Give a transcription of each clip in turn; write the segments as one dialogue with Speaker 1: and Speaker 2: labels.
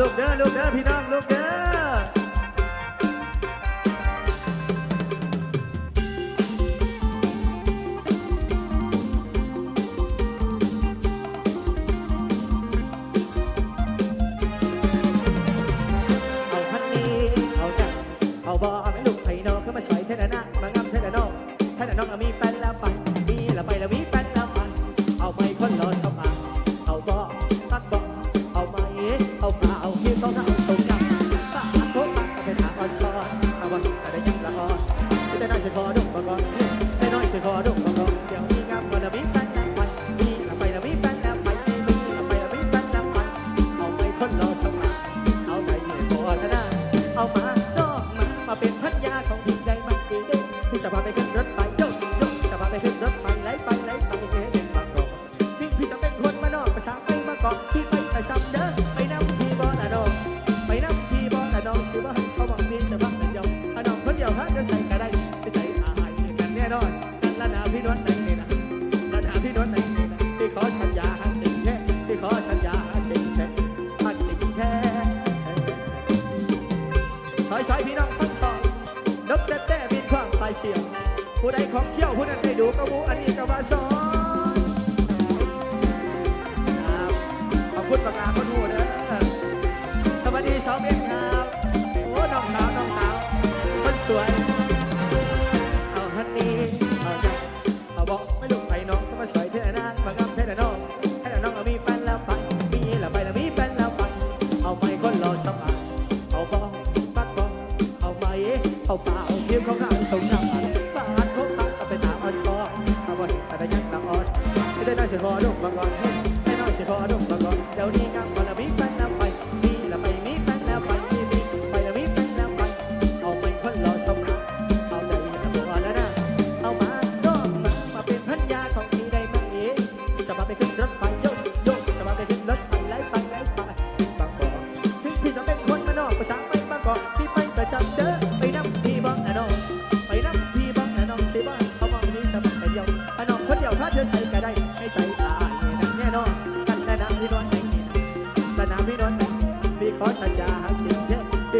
Speaker 1: ลูกเด้อลูกเด้อพี่น้องลูกเด้อเอาพันนี้เอาจัอเอาแมลูไผ่นองเข้ามาสอเท่าน้นนมางามเท่นั้น้องเท่นั้น้องเอามี เชียงผู้ใดของเที่ยวผู้นั้นไปดูกระมูอันนี้กระบาสอนขอบคุณปากกาคนหู เอาเปล่าเพียงของเราสมนามจุดบาทเขาพักเป็นปตามออนชอชาวบ้านแต่ได้ยังละอ่อนไม่ได้น้อเสียพอดงบางกอนไม่ได้น้อเสียพอดงบางกอนเดี๋ยวนี้งับมา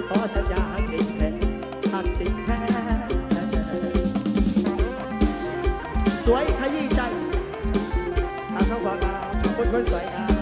Speaker 1: ขอสัญญาติดแท้หักติดแท้สวยขยี้ใจทำทั้งความงามคนคนสวยงาม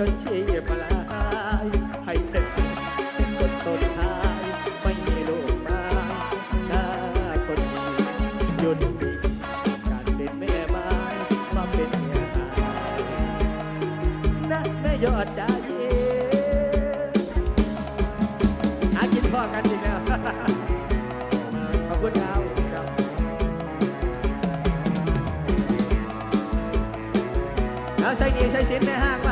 Speaker 1: จนชีพลายให้เธอเป็นคนสุดท้ายไม่มีลูกมาถ้าคนดีหยุดดีการเป็นแม่ไม้มาเป็นเมียหายนะแม่ยอดดาเยหากินพ่อกันอีกแล้วขอบคุณครับครับเอาใส่หนีใส่สินในห้าง